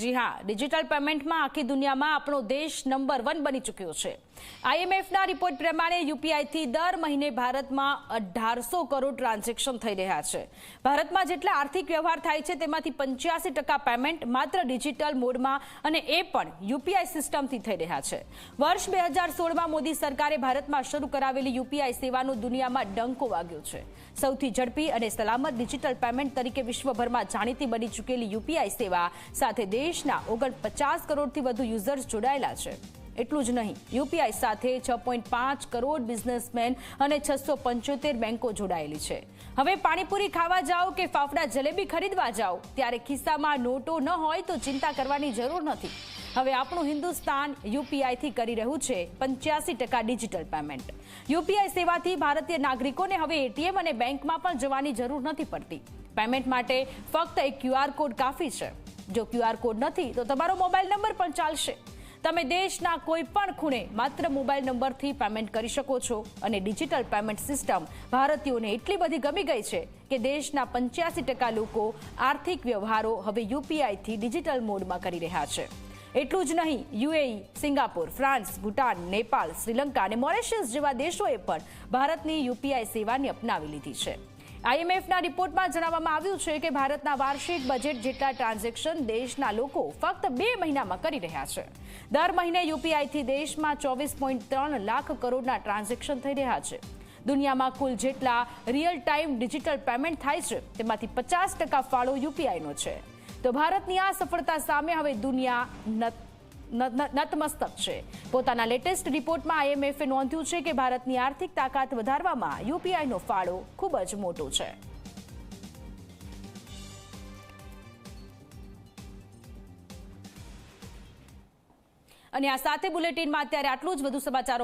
જી હા ડિજિટલ પેમેન્ટમાં આખી દુનિયામાં આપણો દેશ નંબર વન બની ચૂક્યો છે. આઈએમએફના રિપોર્ટ પ્રમાણે યુપીઆઈથી દર મહિને ભારતમાં અઢારસો કરોડ ટ્રાન્ઝેક્શન થઈ રહ્યા છે. ભારતમાં જેટલા આર્થિક વ્યવહાર થાય છે તેમાંથી પંચ્યાસી ટકા પેમેન્ટ માત્ર ડિજિટલ મોડમાં અને એ પણ યુપીઆઈ સિસ્ટમથી થઈ રહ્યા છે. વર્ષ બે હજાર સોળમાં મોદી સરકારે ભારતમાં શરૂ કરાવેલી યુપીઆઈ સેવાનો દુનિયામાં ડંકો વાગ્યો છે. સૌથી ઝડપી અને સલામત ડિજિટલ પેમેન્ટ તરીકે વિશ્વભરમાં જાણીતી બની ચૂકેલી યુપીઆઈ સેવા સાથે દેશના ઓગણપચાસ કરોડથી વધુ યુઝર્સ જોડાયેલા છે. એટલું જ નહીં, યુપીઆઈ સાથે છ પોઈન્ટ પાંચ કરોડ બિઝનેસમેન અને છસો પંચોતેર બેંકો જોડાયેલી છે. હવે પાણીપુરી ખાવા જાઓ કે ફાફડા જલેબી ખરીદવા જાઓ? ત્યારે ખિસ્સામાં નોટો ન હોય તો ચિંતા કરવાની જરૂર નથી. હવે આપણું હિન્દુસ્તાન યુપીઆઈથી કરી રહ્યું છે પંચ્યાસી ટકા ડિજિટલ પેમેન્ટ. યુપીઆઈ સેવાથી ભારતીય નાગરિકોને હવે એટીએમ અને બેંકમાં પણ જવાની જરૂર નથી પડતી. પેમેન્ટ માટે ફક્ત એક ક્યુઆર કોડ કાફી છે. જો ક્યુઆર કોડ નથી, તો તમારો મોબાઈલ નંબર પણ ચાલશે. તમે દેશના કોઈ પણ ખૂણે માત્ર મોબાઈલ નંબરથી પેમેન્ટ કરી શકો છો અને ડિજિટલ પેમેન્ટ સિસ્ટમ ભારતીયોને એટલી બધી ગમી ગઈ છે કે દેશના પંચ્યાસી ટકા લોકો આર્થિક વ્યવહારો હવે યુપીઆઈથી ડિજિટલ મોડમાં કરી રહ્યા છે. એટલું જ નહીં, UAE, Singapore, France, Bhutan, Nepal, Sri Lanka અને મોરેશિયસ જેવા દેશોએ પણ ભારતની યુપીઆઈ સેવાની અપનાવી લીધી છે. આઈએમએફના રિપોર્ટમાં જણાવવામાં આવ્યું છે કે ભારતના વાર્ષિક બજેટ જેટલા ટ્રાન્ઝેક્શન દેશના લોકો ફક્ત બે મહિનામાં કરી રહ્યા છે. દર મહિને યુપીઆઈથી દેશમાં ચોવીસ પોઈન્ટ ત્રણ લાખ કરોડના ટ્રાન્ઝેક્શન થઈ રહ્યા છે. દુનિયામાં કુલ જેટલા રિયલ ટાઈમ ડિજિટલ પેમેન્ટ થાય છે, તેમાંથી પચાસ ટકા ફાળો યુપીઆઈનો છે. તો ભારતની આ સફળતા સામે હવે દુનિયા નતમસ્તક છે. પોતાના લેટેસ્ટ રિપોર્ટમાં આઈએમએફે નોંધ્યું છે કે ભારતની આર્થિક તાકાત વધારવામાં યુપીઆઈનો ફાળો ખૂબ જ મોટો છે. અને આ સાથે બુલેટિનમાં અત્યારે આટલું જ. વધુ સમાચારો